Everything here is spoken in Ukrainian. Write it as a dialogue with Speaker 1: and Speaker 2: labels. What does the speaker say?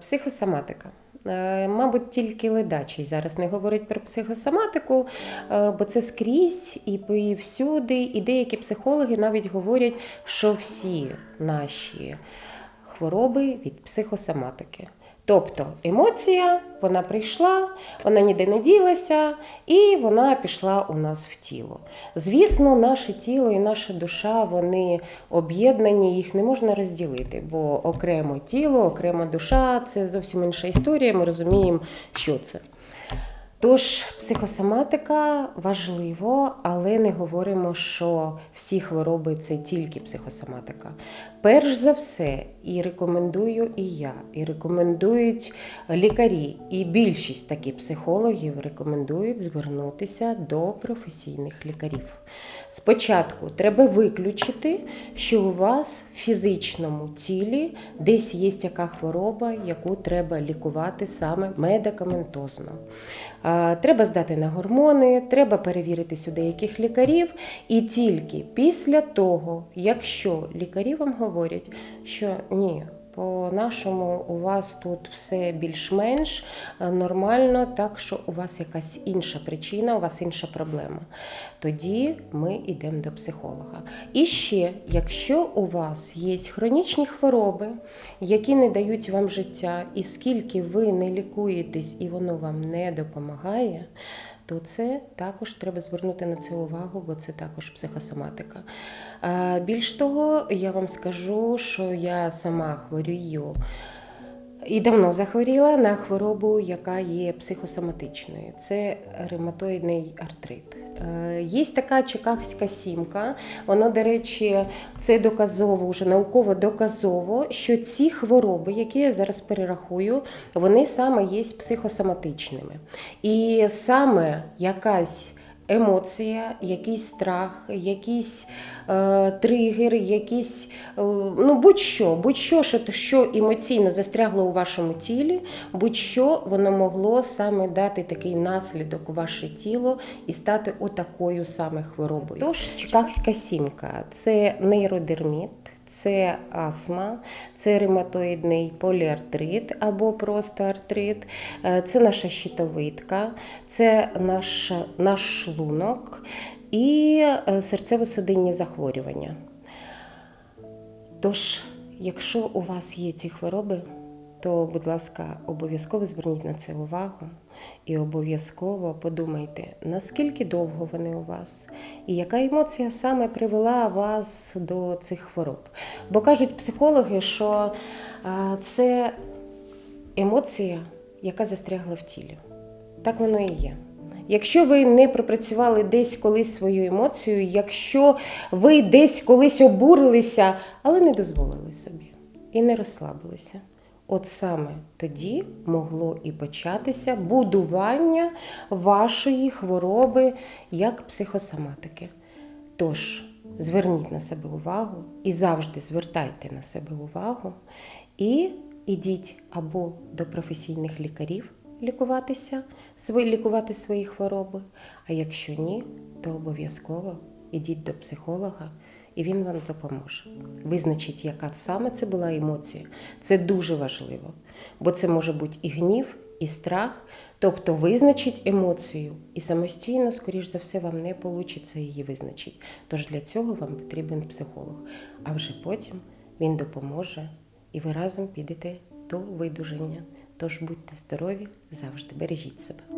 Speaker 1: Психосоматика. Е, Мабуть, тільки ледачий зараз не говорить про психосоматику, е, бо це скрізь і всюди. І деякі психологи навіть говорять, що всі наші хвороби від психосоматики. Тобто емоція, вона прийшла, вона ніде не ділася, і вона пішла у нас в тіло. Звісно, наше тіло і наша душа вони об'єднані, їх не можна розділити, бо окремо тіло, окремо душа це зовсім інша історія. Ми розуміємо, що це. Тож психосоматика важливо, але не говоримо, що всі хвороби це тільки психосоматика. Перш за все, і рекомендую і я, і рекомендують лікарі, і більшість таких психологів рекомендують звернутися до професійних лікарів. Спочатку треба виключити, що у вас в фізичному тілі десь є яка хвороба, яку треба лікувати саме медикаментозно. А, Треба здати на гормони, треба перевіритись у деяких лікарів, і тільки після того, якщо лікарі вам говорять, що ні. По-нашому у вас тут все більш-менш нормально, так що у вас якась інша причина, у вас інша проблема. Тоді ми йдемо до психолога. І ще, якщо у вас є хронічні хвороби, які не дають вам життя, і скільки ви не лікуєтесь і воно вам не допомагає, то це також треба звернути на це увагу, бо це також психосоматика. Е, Більш того, я вам скажу, що я сама хворію. І давно захворіла на хворобу, яка є психосоматичною. Це ревматоїдний артрит. Є така чекахська сімка. Воно, до речі, це доказово, вже науково доказово, що ці хвороби, які я зараз перерахую, вони саме є психосоматичними. І саме якась емоція, якийсь страх, якийсь е, тригер, якийсь е, ну будь-що, будь-що, що, що емоційно застрягло у вашому тілі, будь-що воно могло саме дати такий наслідок у ваше тіло і стати отакою саме хворобою. Тож чикагська сімка це нейродерміт. Це астма, це ревматоїдний поліартрит або просто артрит, е, це наша щитовидка, це наш, наш шлунок і е, серцево-судинні захворювання. Тож, якщо у вас є ці хвороби, то, будь ласка, обов'язково зверніть на це увагу і обов'язково подумайте, наскільки довго вони у вас, і яка емоція саме привела вас до цих хвороб. Бо кажуть психологи, що це емоція, яка застрягла в тілі. Так воно і є. Якщо ви не пропрацювали десь колись свою емоцію, якщо ви десь колись обурилися, але не дозволили собі і не розслабилися, от саме тоді могло і початися будування вашої хвороби як психосоматики. Тож зверніть на себе увагу і завжди звертайте на себе увагу і ідіть або до професійних лікарів лікуватися, лікувати свої хвороби. А якщо ні, то обов'язково ідіть до психолога, і він вам допоможе. Визначить, яка саме це була емоція. Це дуже важливо, бо це може бути і гнів, і страх. Тобто визначить емоцію, і самостійно, скоріш за все, вам не вийде її визначити. Тож для цього вам потрібен психолог. А вже потім він допоможе, і ви разом підете до видуження. Тож будьте здорові, завжди бережіть себе.